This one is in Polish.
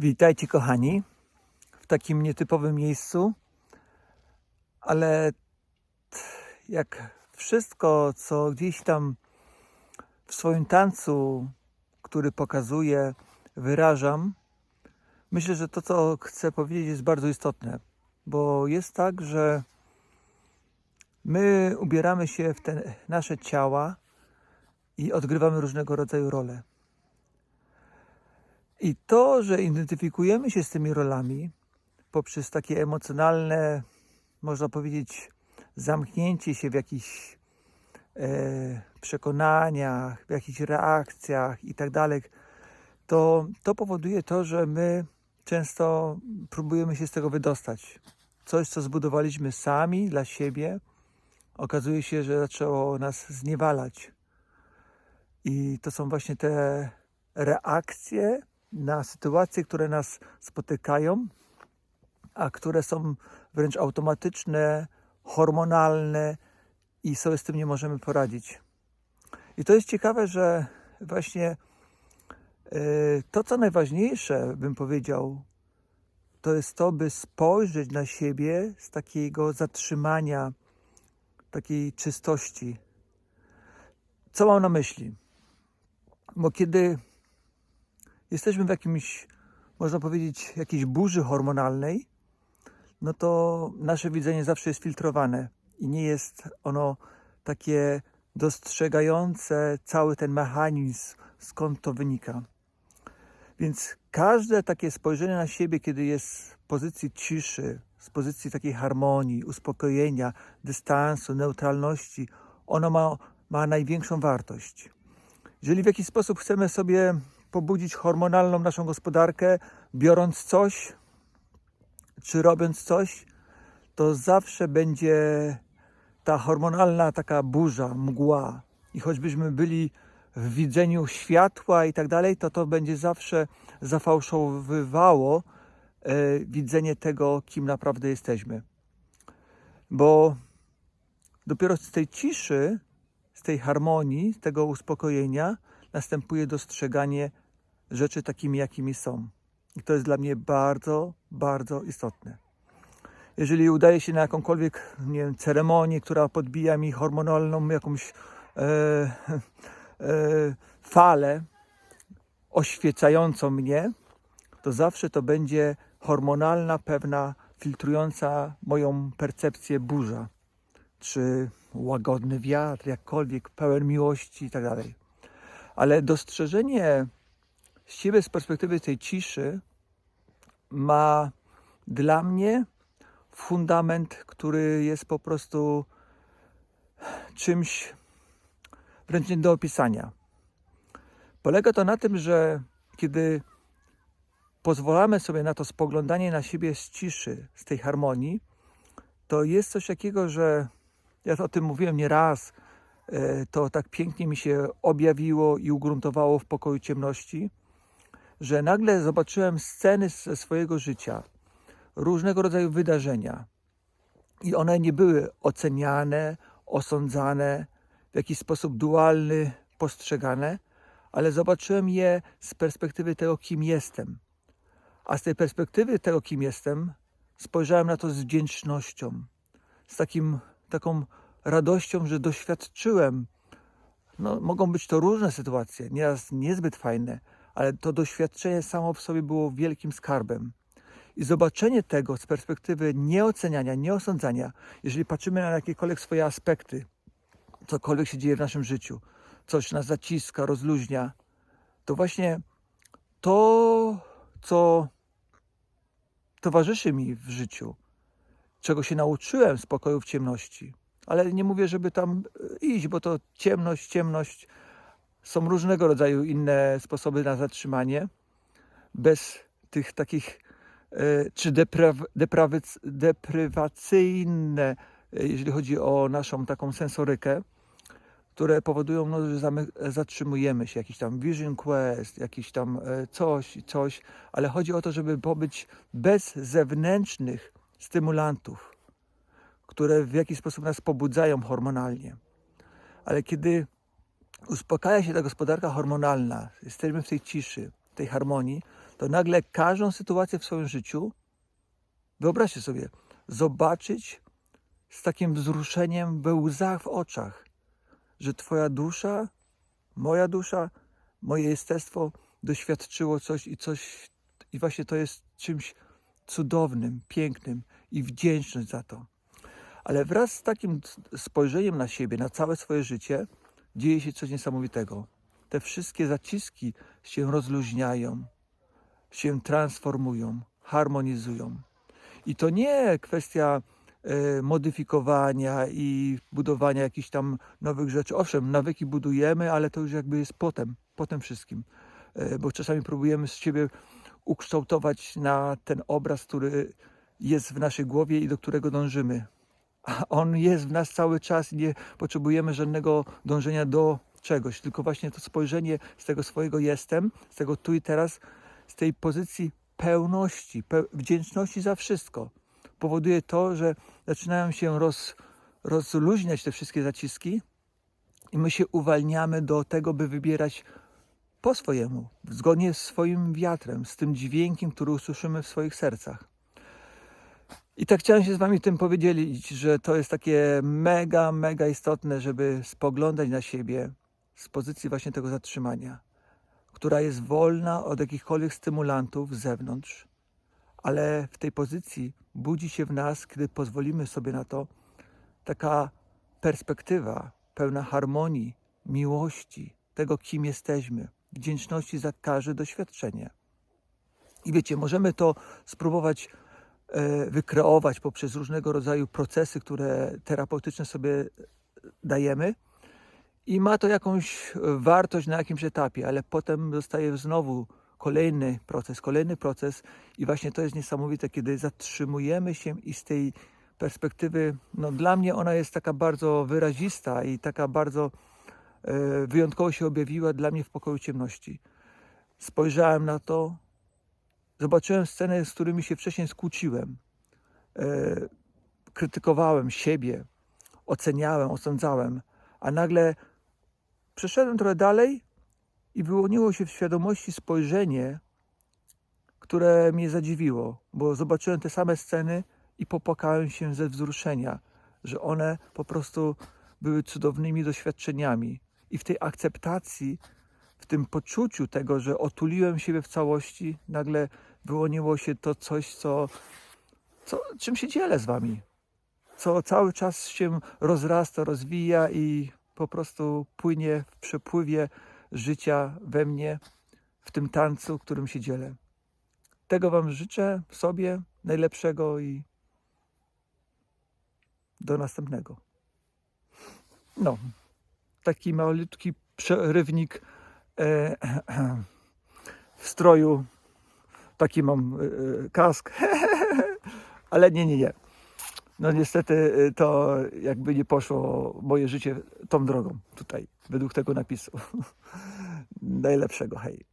Witajcie kochani w takim nietypowym miejscu, ale jak wszystko, co gdzieś tam w swoim tancu, który pokazuję, wyrażam, myślę, że to, co chcę powiedzieć, jest bardzo istotne, bo jest tak, że my ubieramy się w te nasze ciała i odgrywamy różnego rodzaju role. I to, że identyfikujemy się z tymi rolami poprzez takie emocjonalne, można powiedzieć, zamknięcie się w jakichś e, przekonaniach, w jakichś reakcjach i tak dalej, to to powoduje to, że my często próbujemy się z tego wydostać. Coś, co zbudowaliśmy sami dla siebie, okazuje się, że zaczęło nas zniewalać. I to są właśnie te reakcje na sytuacje, które nas spotykają, a które są wręcz automatyczne, hormonalne i sobie z tym nie możemy poradzić. I to jest ciekawe, że właśnie y, to, co najważniejsze, bym powiedział, to jest to, by spojrzeć na siebie z takiego zatrzymania, takiej czystości. Co mam na myśli? Bo kiedy jesteśmy w jakimś, można powiedzieć, jakiejś burzy hormonalnej, no to nasze widzenie zawsze jest filtrowane i nie jest ono takie dostrzegające cały ten mechanizm, skąd to wynika. Więc każde takie spojrzenie na siebie, kiedy jest z pozycji ciszy, z pozycji takiej harmonii, uspokojenia, dystansu, neutralności, ono ma, ma największą wartość. Jeżeli w jakiś sposób chcemy sobie pobudzić hormonalną naszą gospodarkę, biorąc coś, czy robiąc coś, to zawsze będzie ta hormonalna taka burza, mgła. I choćbyśmy byli w widzeniu światła i tak dalej, to to będzie zawsze zafałszowywało e, widzenie tego, kim naprawdę jesteśmy. Bo dopiero z tej ciszy, z tej harmonii, z tego uspokojenia następuje dostrzeganie rzeczy takimi, jakimi są. I to jest dla mnie bardzo, bardzo istotne. Jeżeli udaje się na jakąkolwiek nie wiem, ceremonię, która podbija mi hormonalną jakąś e, e, falę oświecającą mnie, to zawsze to będzie hormonalna, pewna, filtrująca moją percepcję burza, czy łagodny wiatr, jakkolwiek, pełen miłości i tak dalej. Ale dostrzeżenie siebie z perspektywy tej ciszy ma dla mnie fundament, który jest po prostu czymś wręcz nie do opisania. Polega to na tym, że kiedy pozwalamy sobie na to spoglądanie na siebie z ciszy, z tej harmonii, to jest coś takiego, że ja o tym mówiłem nie raz, e, to tak pięknie mi się objawiło i ugruntowało w pokoju ciemności, że nagle zobaczyłem sceny ze swojego życia, różnego rodzaju wydarzenia i one nie były oceniane, osądzane, w jakiś sposób dualny postrzegane, ale zobaczyłem je z perspektywy tego, kim jestem. A z tej perspektywy tego, kim jestem, spojrzałem na to z wdzięcznością, z takim, taką radością, że doświadczyłem. No, mogą być to różne sytuacje, nieraz niezbyt fajne, ale to doświadczenie samo w sobie było wielkim skarbem. I zobaczenie tego z perspektywy nieoceniania, nieosądzania, jeżeli patrzymy na jakiekolwiek swoje aspekty, cokolwiek się dzieje w naszym życiu, coś nas zaciska, rozluźnia, to właśnie to, co towarzyszy mi w życiu, czego się nauczyłem z pokoju w ciemności. Ale nie mówię, żeby tam iść, bo to ciemność, ciemność. Są różnego rodzaju inne sposoby na zatrzymanie. Bez tych takich, e, czy depraw, deprawyc, deprywacyjne, e, jeżeli chodzi o naszą taką sensorykę, które powodują, no, że zatrzymujemy się, jakiś tam vision quest, jakiś tam e, coś, coś, ale chodzi o to, żeby pobyć bez zewnętrznych stymulantów, które w jakiś sposób nas pobudzają hormonalnie. Ale kiedy uspokaja się ta gospodarka hormonalna, jesteśmy w tej ciszy, tej harmonii, to nagle każdą sytuację w swoim życiu, wyobraźcie sobie, zobaczyć z takim wzruszeniem we łzach w oczach, że Twoja dusza, moja dusza, moje jestestwo doświadczyło coś i coś, i właśnie to jest czymś cudownym, pięknym i wdzięczność za to. Ale wraz z takim spojrzeniem na siebie, na całe swoje życie, dzieje się coś niesamowitego. Te wszystkie zaciski się rozluźniają, się transformują, harmonizują. I to nie kwestia e, modyfikowania i budowania jakichś tam nowych rzeczy. Owszem, nawyki budujemy, ale to już jakby jest potem, potem wszystkim. E, Bo czasami próbujemy z siebie ukształtować na ten obraz, który jest w naszej głowie i do którego dążymy. A on jest w nas cały czas i nie potrzebujemy żadnego dążenia do czegoś, tylko właśnie to spojrzenie z tego swojego jestem, z tego tu i teraz, z tej pozycji pełności, pe wdzięczności za wszystko, powoduje to, że zaczynają się roz, rozluźniać te wszystkie zaciski i my się uwalniamy do tego, by wybierać po swojemu, zgodnie z swoim wiatrem, z tym dźwiękiem, który usłyszymy w swoich sercach. I tak chciałem się z Wami tym powiedzieć, że to jest takie mega, mega istotne, żeby spoglądać na siebie z pozycji właśnie tego zatrzymania, która jest wolna od jakichkolwiek stymulantów z zewnątrz, ale w tej pozycji budzi się w nas, kiedy pozwolimy sobie na to, taka perspektywa pełna harmonii, miłości, tego, kim jesteśmy, wdzięczności za każde doświadczenie. I wiecie, możemy to spróbować wykreować poprzez różnego rodzaju procesy, które terapeutyczne sobie dajemy. I ma to jakąś wartość na jakimś etapie, ale potem zostaje znowu kolejny proces, kolejny proces. I właśnie to jest niesamowite, kiedy zatrzymujemy się i z tej perspektywy, no dla mnie ona jest taka bardzo wyrazista i taka bardzo e, wyjątkowo się objawiła dla mnie w pokoju ciemności. Spojrzałem na to, zobaczyłem sceny, z którymi się wcześniej skłóciłem. E, krytykowałem siebie, oceniałem, osądzałem, a nagle przeszedłem trochę dalej i wyłoniło się w świadomości spojrzenie, które mnie zadziwiło, bo zobaczyłem te same sceny i popłakałem się ze wzruszenia, że one po prostu były cudownymi doświadczeniami. I w tej akceptacji, w tym poczuciu tego, że otuliłem siebie w całości, nagle wyłoniło się to coś, co, co, czym się dzielę z Wami. Co cały czas się rozrasta, rozwija i po prostu płynie w przepływie życia we mnie, w tym tańcu, którym się dzielę. Tego Wam życzę sobie najlepszego i do następnego. No, taki malutki przerywnik e, w stroju. Taki mam e, e, kask, ale nie, nie, nie. No niestety e, to jakby nie poszło moje życie tą drogą tutaj, według tego napisu. Najlepszego, hej.